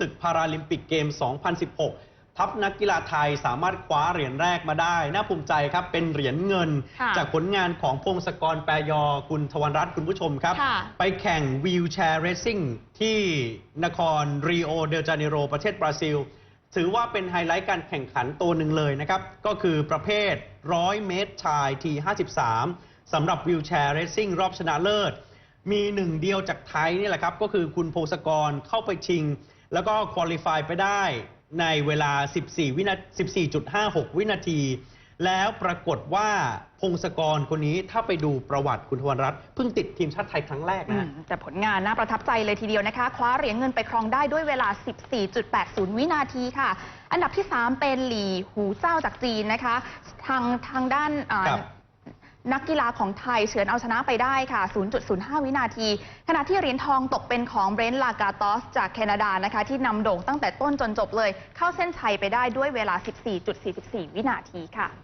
ศึกพาราลิมปิกเกม 2016 ทัพนักกีฬาไทยสามารถคว้าเหรียญแรกมาได้ น่าภูมิใจครับ เป็นเหรียญเงินค่ะจากผลงานของพงศกรแปรยอ คุณทวันรัตน์คุณผู้ชมครับค่ะไปแข่งวีลแชร์เรซซิ่งที่นครรีโอเดจาเนโรประเทศบราซิล ถือว่าเป็นไฮไลท์การแข่งขันตัวหนึ่งเลยนะครับ ก็คือประเภท 100 เมตรชายที 53สำหรับวิวแชร์เรซซิ่งรอบชนะเลิศมีหนึ่งเดียวจากไทยนี่แหละครับ ก็คือคุณพงศกรเข้าไปชิง แล้วก็คุริฟายไปได้ในเวลา 14วินา14.56 วินาที แล้วปรากฏว่าพงศกรคนนี้ถ้าไปดูประวัติคุณทวรรัตน์เพิ่งติดทีมชาติไทยครั้งแรกอืนะมแต่ผลงานน่าประทับใจเลยทีเดียวนะคะ คว้าเหรียญเงินไปครองได้ด้วยเวลา 14.80 วินาทีค่ะ อันดับที่ 3 เป็นหลี่หูเจ้าจากจีนนะคะ ทางทางด้านอ่าครับ นักกีฬาของไทยเฉือนเอาชนะไปได้ค่ะ 0.05 วินาที ขณะที่เหรียญทองตกเป็นของเบรนท์ลากาตอส จากแคนาดานะคะ ที่นำโด่งตั้งแต่ต้นจนจบเลย เข้าเส้นชัยไปได้ด้วยเวลา 14.44 วินาทีค่ะ